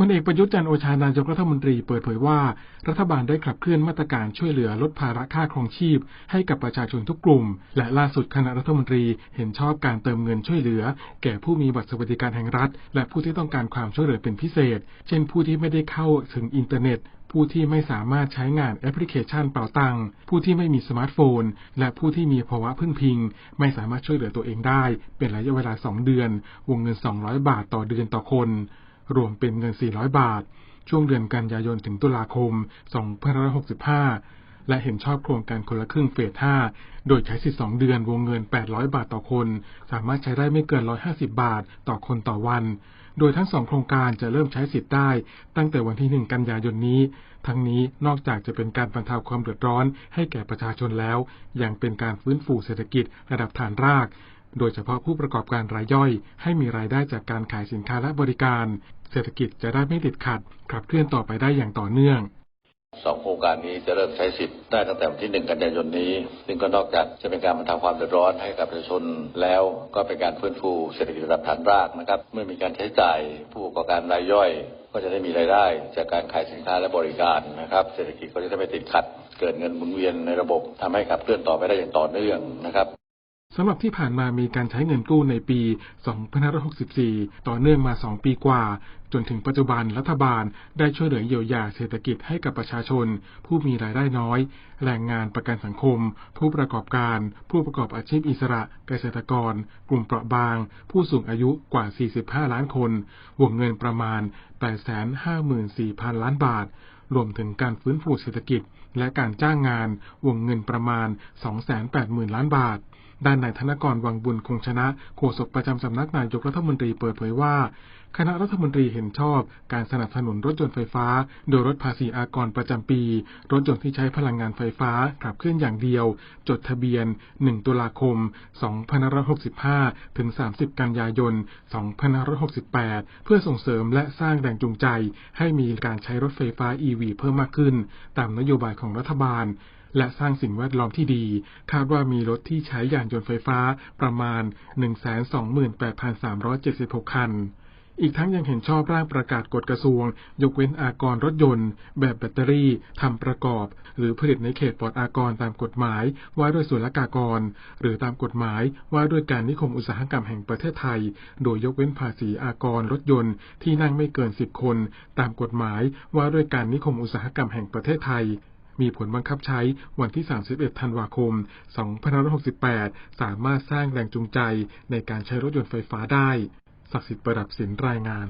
พลเอกประยุทธ์จันโอชานายกรัฐมนตรีเปิดเผยว่า รัฐบาลได้ขับเคลื่อนมาตรการช่วยเหลือลดภาระค่าครองชีพ ให้กับประชาชนทุกกลุ่ม และล่าสุดคณะรัฐมนตรีเห็นชอบการเติมเงินช่วยเหลือ แก่ผู้มีบัตรสวัสดิการแห่งรัฐ และผู้ที่ต้องการความช่วยเหลือเป็นพิเศษ เช่น ผู้ที่ไม่ได้เข้าถึงอินเทอร์เน็ตผู้ที่ไม่สามารถใช้งานแอปพลิเคชันเป๋าตัง ผู้ที่ไม่มีสมาร์ทโฟน และผู้ที่มีภาวะพึ่งพิง ไม่สามารถช่วยเหลือตัวเองได้ เป็นระยะเวลา 2 เดือน วงเงิน 200 บาทต่อเดือนต่อคน รวมเป็นเงิน 400 บาท ช่วงเดือนกันยายนถึงตุลาคม 2565 และเห็นชอบโครงการคนละครึ่งเฟส 5 โดยใช้สิทธิ์2เดือนวงเงิน 800 บาทต่อคน สามารถใช้ได้ไม่เกิน 150 บาทต่อคนต่อวันโดยทั้งสองโครงการจะเริ่มใช้สิทธิ์ได้ ตั้งแต่วันที่ 1 กันยายนนี้ ทั้งนี้นอกจากจะเป็นการบรรเทาความเดือดร้อนให้แก่ประชาชนแล้ว ยังเป็นการฟื้นฟูเศรษฐกิจระดับฐานราก โดยเฉพาะผู้ประกอบการรายย่อย ให้มีรายได้จากการขายสินค้าและบริการ เศรษฐกิจจะได้ไม่ติดขัด ขับเคลื่อนต่อไปได้อย่างต่อเนื่องสองโครงการนี้จะเริ่มใช้สิทธิ์ได้ตั้งแต่วันที่หนึ่งกันยายนนี้ ซึ่งก็นอกจากจะเป็นการบรรเทาความเดือดร้อนให้กับประชาชนแล้วก็เป็นการฟื้นฟูเศรษฐกิจระดับฐานรากนะครับ เมื่อมีการใช้จ่ายผู้ประกอบการรายย่อย ก็จะได้มีรายได้ จากการขายสินค้าและบริการนะครับ เศรษฐกิจก็จะได้ไม่ติดขัด เกิดเงินหมุนเวียนในระบบทำให้ขับเคลื่อนต่อไปได้อย่างต่อเนื่องนะครับ สำหรับที่ผ่านมามีการใช้เงินกู้ในปี 2564 ต่อเนื่องมา 2 ปีกว่า จนถึงปัจจุบันรัฐบาลได้ช่วยเหลือเยียวยาเศรษฐกิจให้กับประชาชน ผู้มีรายได้น้อย แรงงานประกันสังคม ผู้ประกอบการ ผู้ประกอบอาชีพอิสระ เกษตรกร กลุ่มเปราะบาง ผู้สูงอายุกว่า 45 ล้านคน วงเงินประมาณ854,000 ล้านบาท รวมถึงการฟื้นฟูเศรษฐกิจ และการจ้างงานวงเงินประมาณ 280,000 ล้านบาทด้านนายธนกรวังบุญคงชนะโฆษกประจำสำนักนายกรัฐมนตรีเปิดเผยว่าคณะรัฐมนตรีเห็นชอบการสนับสนุนรถยนต์ไฟฟ้า โดยลดภาษีอากรประจำปี รถยนต์ที่ใช้พลังงานไฟฟ้าขับเคลื่อนอย่างเดียว จดทะเบียน 1 ตุลาคม 2565 ถึง 30 กันยายน 2568 เพื่อส่งเสริมและสร้างแรงจูงใจ ให้มีการใช้รถไฟฟ้า EV เพิ่มมากขึ้น ตามนโยบายของรัฐบาลและสร้างสิ่งแวดล้อมที่ดี คาดว่ามีรถที่ใช้ยานยนต์ไฟฟ้าประมาณ 128,376 คัน อีกทั้งยังเห็นชอบร่างประกาศกฎกระทรวง ยกเว้นอากรรถยนต์ แบบแบตเตอรี่ทำประกอบ หรือผลิตในเขตปลอดอากรตามกฎหมาย ว่าด้วยศุละกากร หรือตามกฎหมายว่าด้วยการนิคมอุตสาหกรรมแห่งประเทศไทย โดยยกเว้นภาษีอากรรถยนต์ที่นั่งไม่เกิน10คน ตามกฎหมายว่าด้วยการนิคมอุตสาหกรรมแห่งประเทศไทยมีผลบังคับใช้วันที่ 31 ธันวาคม 2568 สามารถสร้างแรงจูงใจในการใช้รถยนต์ไฟฟ้าได้ ศักดิ์สิทธิ์ประดับสินรายงาน